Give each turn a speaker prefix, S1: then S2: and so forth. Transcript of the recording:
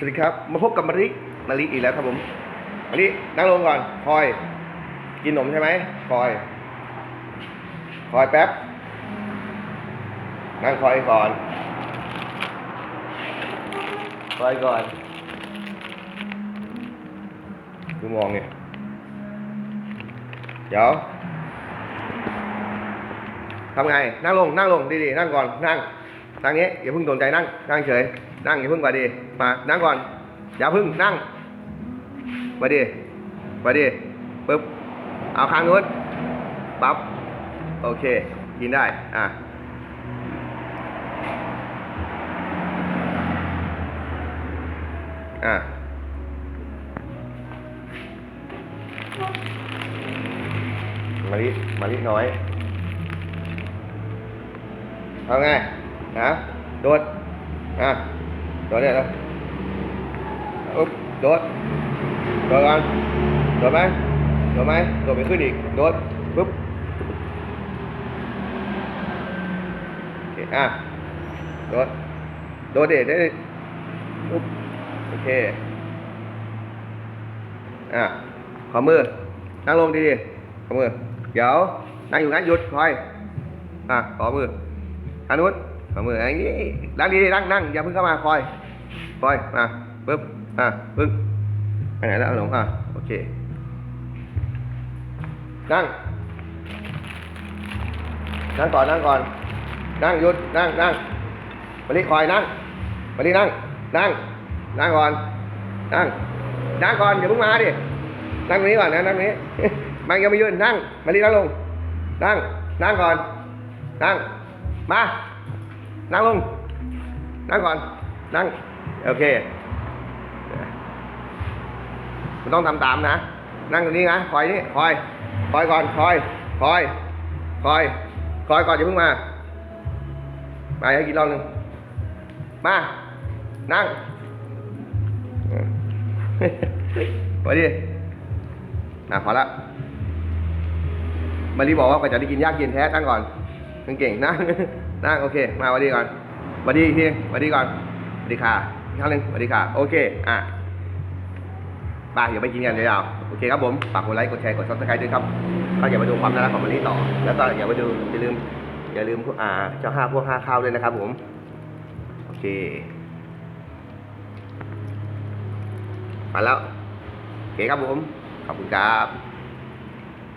S1: สวัสดีครับ มาพบกับมาริมาริอีกแล้วครับผมมารินั่งลงก่อน คอย กินนมใช่ไหม คอย คอยแป๊บ นั่งคอยก่อน คอยก่อนดูมองเนี่ย เดี๋ยวทำไง นั่งลง นั่งลง ดีๆ นั่งก่อน นั่ง นั่งนี้อย่าเพิ่งสนใจนั่ง นั่งเฉย นั่งอย่าเพิ่งไปดี มา นั่งก่อน อย่าเพิ่งนั่งไปดีไปดีปึ๊บ เอาข้างนู้น ปั๊บ โอเค กินได้ อะอะมาลิมาลิน้อย เอาไง นะโดดอะโดดเนี่ยนะอุ๊บโดดโดดก่อนโดดไหมโดดไหมโดดไปขึ้นอีกโดดปุ๊บโอเคอะโดดโดดเด็ดได้ปุ๊บโอเคอะขอมือนั่งลงดีๆขอมือเดี๋ยวนั่งอยู่งั้นหยุดคอยอะขอมืออันนู้น ขอมืออันนี้นั่งดีๆนั่งนั่งอย่าเพิ่งเข้ามาคอยคอยมาปึ๊บอะปึ๊บไปไหนแล้วหลงอะโอเค นั่ง นั่งก่อนนั่งก่อน นั่งหยุดนั่งนั่งมาลีคอยนั่งมาลีนั่ง นั่ง นั่งก่อน นั่ง นั่งก่อนอย่าเพิ่งมาดิ นั่งตรงนี้ก่อนนะนั่งตรงนี้ มันยังไม่ยืนนั่งมาลีนั่งลง นั่ง นั่งก่อน นั่ง มา นั่งลง นั่งก่อน นั่ง โอเคคุณต้องทำตามนะ นั่งตรงนี้นะ คอยนี่ คอย คอยก่อน คอย คอย คอย คอยก่อนอย่าเพิ่งมามาให้กินรอบหนึ่งมา นั่งไปดิอะพอละมารีบอกว่าก็จะได้กินยากเย็นแท้นั่งก่อน นั่งเก่งนั่งนั่งโอเค มาวัสดีก่อนวัสดีอีกทีวัสดีก่อนวัสดีค่ะอีกครั้งหนึ่งวัสดีค่ะ โอเค อะไปเดี๋ยวไปกินกันยาวๆโอเคครับผม ฝากกดไลค์ กดแชร์ กดซับสไครต์ด้วยครับ ก็อย่ามาดูความน่ารักของมารีต่อ แล้วก็อย่ามาดู อย่าลืม อย่าลืมพวกอ่า เจ้าห้าพวกห้าข้าวด้วยนะครับผม โอเคไปแล้ว โอเคครับผม ขอบคุณครับ